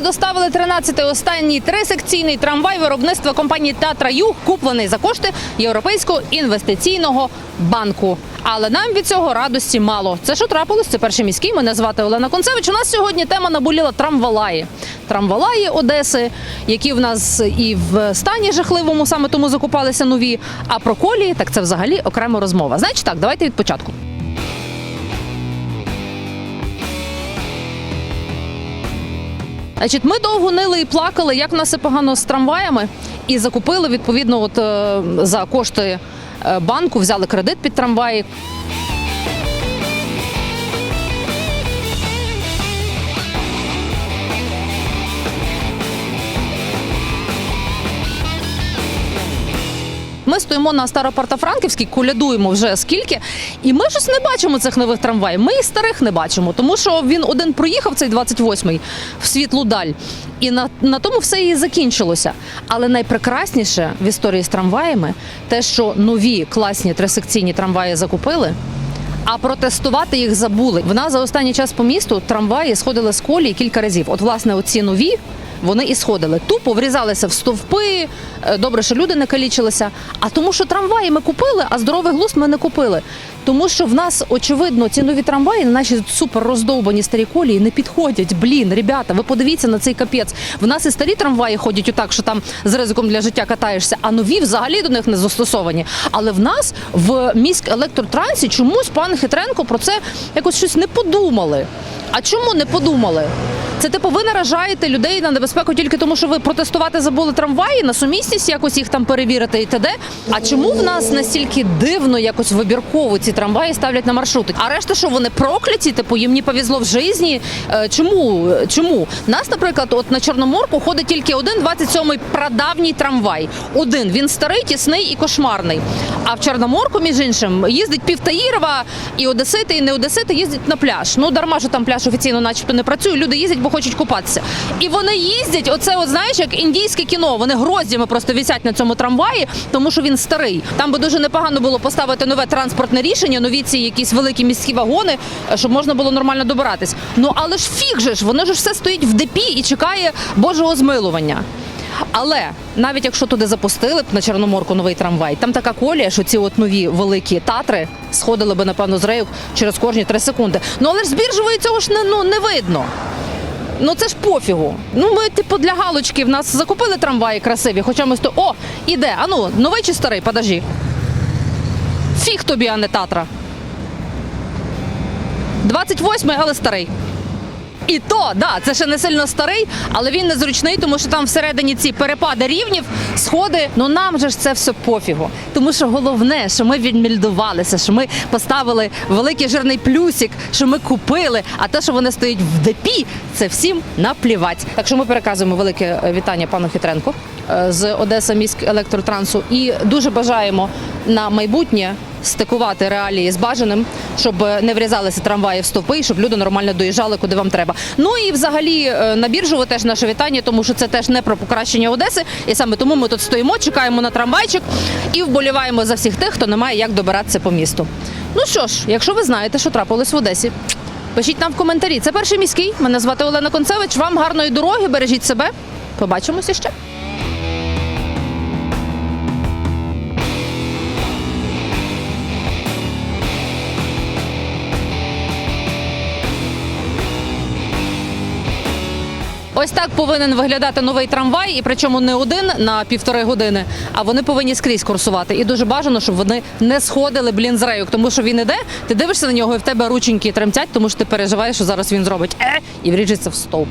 Доставили 13-й останній трисекційний трамвай виробництва компанії Татра Юг, куплений за кошти Європейського інвестиційного банку. Але нам від цього радості мало. Це що трапилось? Це перший міський. Мене звати Олена Концевич. У нас сьогодні тема наболіла трамвалаї. Трамвалаї Одеси, які в нас і в стані жахливому, саме тому закупалися нові. А про колії, так це взагалі окрема розмова. Значить так, давайте від початку. Значить, ми довго нили і плакали, як в нас все погано з трамваями, і закупили відповідно, от е, за кошти е, банку, взяли кредит під трамваї. Стоїмо на Старопортофранківській, колядуємо вже скільки, і ми щось не бачимо цих нових трамваїв. Ми і старих не бачимо, тому що він один проїхав цей 28-й в світлу даль. І на, на тому все і закінчилося. Але найпрекрасніше в історії з трамваями те, що нові класні трисекційні трамваї закупили. А протестувати їх забули. В нас за останній час по місту трамваї сходили з колії кілька разів. От, власне, оці нові вони і сходили. Тупо врізалися в стовпи. е, Добре, що люди не калічилися. А тому, що трамваї ми купили, а здоровий глузд ми не купили. Тому що в нас, очевидно, ці нові трамваї на наші супер роздовбані старі колії не підходять. Блін, ребята, ви подивіться на цей капець. В нас і старі трамваї ходять отак, що там з ризиком для життя катаєшся, а нові взагалі до них не застосовані. Але в нас в міськ електротрансі чомусь пан Хитренко про це якось щось не подумали. А чому не подумали? Це типу, ви наражаєте людей на небезпеку тільки тому, що ви протестувати забули трамваї, на сумісність якось їх там перевірити і т.д. А чому в нас настільки дивно якось вибірково ці трамваї ставлять на маршрути? А решта, що вони прокляті, типу їм не повезло в житті? Е, Чому? Чому? Нас, наприклад, от на Чорноморку ходить тільки один 27-й прадавній трамвай. Один він старий, тісний і кошмарний. А в Чорноморку, між іншим, їздить Півтаїрова, і Одесити, і не Одесити їздять на пляж. Ну дарма, що там пляж офіційно, начебто, не працює. Люди їздять, бо хочуть купатися. І вони їздять. Оце, от знаєш, як індійське кіно. Вони гроздями просто висять на цьому трамваї, тому що він старий. Там би дуже непогано було поставити нове транспортне рішення, нові ці якісь великі міські вагони, е, щоб можна було нормально добиратись. Ну але ж фіг же ж, воно ж все стоїть в депі і чекає Божого змилування. Але навіть якщо туди запустили б на Чорноморку новий трамвай, там така колія, що ці от нові великі татри сходили би напевно з рейок через кожні три секунди. Ну але ж з біржової цього ж не ну не видно. Ну це ж пофігу. Ну ми типу для галочки в нас закупили трамваї красиві, хоча ми сто. О, іде. А ну, новий чи старий? Подожди. Фіг тобі, а не татра. 28-й, але старий. І то, да, це ще не сильно старий, але він незручний, тому що там всередині ці перепади рівнів, сходи. Ну нам же ж це все пофігу. Тому що головне, що ми відмільдувалися, що ми поставили великий жирний плюсик, що ми купили. А те, що вони стоять в депі, це всім наплівать. Так що ми переказуємо велике е, вітання пану Хитренку е, з Одеса міськ електротрансу і дуже бажаємо на майбутнє стикувати реалії з бажаним, щоб не врізалися трамваї в стовпи, і щоб люди нормально доїжджали, куди вам треба. Ну і взагалі е, на біржу теж наше вітання, тому що це теж не про покращення Одеси. І саме тому ми тут стоїмо, чекаємо на трамвайчик і вболіваємо за всіх тих, хто не має як добиратися по місту. Ну що ж, якщо ви знаєте, що трапилось в Одесі. Пишіть нам в коментарі. Це перший міський. Мене звати Олена Концевич. Вам гарної дороги, бережіть себе. Побачимося ще. Ось так повинен виглядати новий трамвай, і причому не один на півтори години, а вони повинні скрізь курсувати. І дуже бажано, щоб вони не сходили блін з рейок, тому що він іде, ти дивишся на нього, і в тебе рученьки тремтять, тому що ти переживаєш, що зараз він зробить е і вріжеться в стовп.